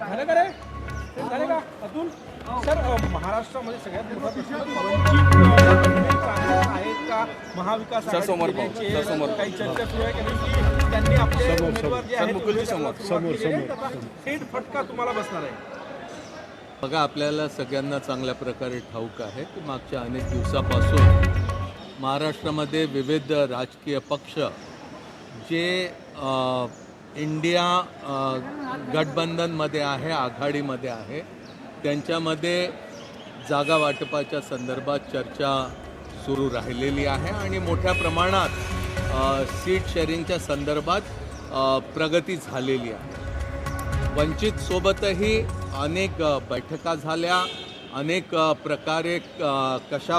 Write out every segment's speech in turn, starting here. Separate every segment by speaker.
Speaker 1: झालं का रे? झाले का? अतुल? सर महाराष्ट्रामध्ये सगळ्यात मोठा प्रश्न पवनजी चांगले आहेत का महाविकास
Speaker 2: सर, समोर समोर.
Speaker 1: काही चर्चा सुरू आहे की त्यांनी आपले उमेदवार जे आहेत
Speaker 2: समोर.
Speaker 1: त्याचा थेट फटका तुम्हाला बसणार आहे.
Speaker 3: बघा आपल्याला सगळ्यांना चांगल्या प्रकारे ठाऊक आहे की मागच्या अनेक दिवसापासून महाराष्ट्रामध्ये विविध राजकीय पक्ष जे इंडिया गठबंधनमध्ये आहे आघाडीमध्ये आहे त्यांच्यामध्ये जागा वाटपाच्या संदर्भात चर्चा सुरू राहिलेली आहे आणि मोठ्या प्रमाणात सीट शेअरिंगच्या संदर्भात प्रगती झालेली आहे. वंचित सोबतही अनेक बैठका झाल्या अनेक प्रकारे कशा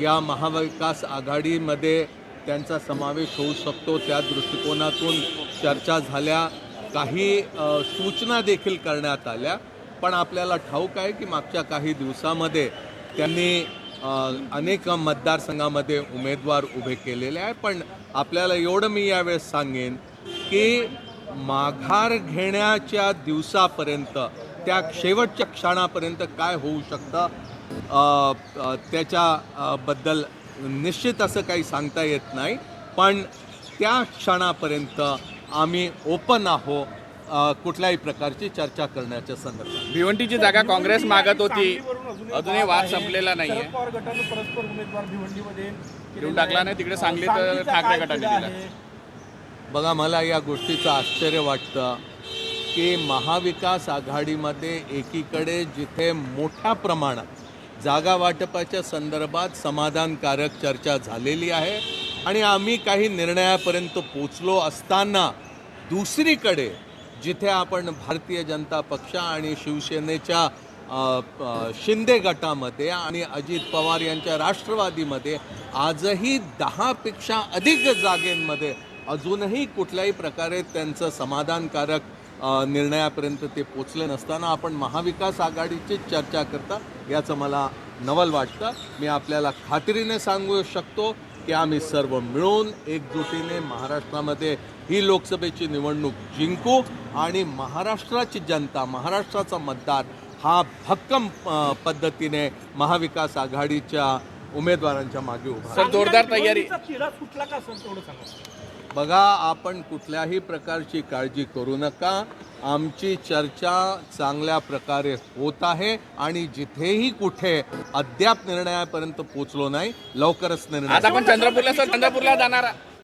Speaker 3: या महाविकास आघाडीमध्ये त्यांचा समावेश होऊ शकतो. त्या दृष्टिकोनातून चर्चा झाल्या. काही सूचना देखील करण्यात आल्या. पण आपल्याला ठाऊक आहे की मागच्या काही दिवसामध्ये त्यांनी अनेक मतदारसंघामध्ये उमेदवार उभे केलेले आहे पण आपल्याला एवढं मी यावेळेस सांगेन की माघार घेण्याच्या दिवसापर्यंत त्या शेवटच्या क्षणापर्यंत काय होऊ शकतं? त्याच्याबद्दल निश्चित असं काही सांगता येत नाही. पण त्या क्षणापर्यंत आम्ही ओपन आहो कुठल्याही प्रकारची चर्चा करण्याच्या संदर्भात.
Speaker 2: भिवंडीची जागा काँग्रेस मागत होती. अजूनही वाद. संपलेला नाहीये.
Speaker 1: शरद पवार गटानं परस्पर उमेदवार भिवंडीमध्ये
Speaker 2: देऊन टाकला नाही, तिकडे सांगलीत
Speaker 1: सांगलीचा
Speaker 2: ठाकरे
Speaker 1: काय
Speaker 2: गटाने दिला.
Speaker 3: बघा मला या गोष्टीचं आश्चर्य वाटतं की महाविकास आघाडीमध्ये एकीकडे जिथे मोठ्या प्रमाणात जागा वाटपाच्या संदर्भात समाधानकारक चर्चा झालेली आहे आणि आम्ही काही निर्णयापर्यंत पोचलो असताना दुसरीकडे जिथे आपण भारतीय जनता पक्ष आणि शिवसेनेच्या शिंदे गटामध्ये आणि अजित पवार यांच्या राष्ट्रवादीमध्ये आजही दहापेक्षा अधिक जागेंमध्ये अजूनही कुठल्याही प्रकारे त्यांचं समाधानकारक निर्णयापर्यंत ते पोचले नसताना आपण महाविकास आघाडीची चर्चा करता याचं मला नवल वाटतं. मी आपल्याला खात्रीने सांगू शकतो की आम्ही सर्व मिळून एकजुटीने महाराष्ट्रामध्ये ही लोकसभेची निवडणूक जिंकू आणि महाराष्ट्राची जनता महाराष्ट्राचा मतदार हा भक्कम पद्धतीने महाविकास आघाडीच्या उमेदवारांच्या मागे उभा आहे.
Speaker 2: सर जोरदार तयारी.
Speaker 3: बघा आपण कुठल्याही प्रकारची काळजी करू नका. आमची चर्चा चांगल्या प्रकारे होत आहे आणि जिथेही कुठे अद्याप निर्णयापर्यंत पोचलो नाही लवकरच निर्णय
Speaker 2: आज आपण चंद्रपूरला सर चंद्रपूरला जाणार.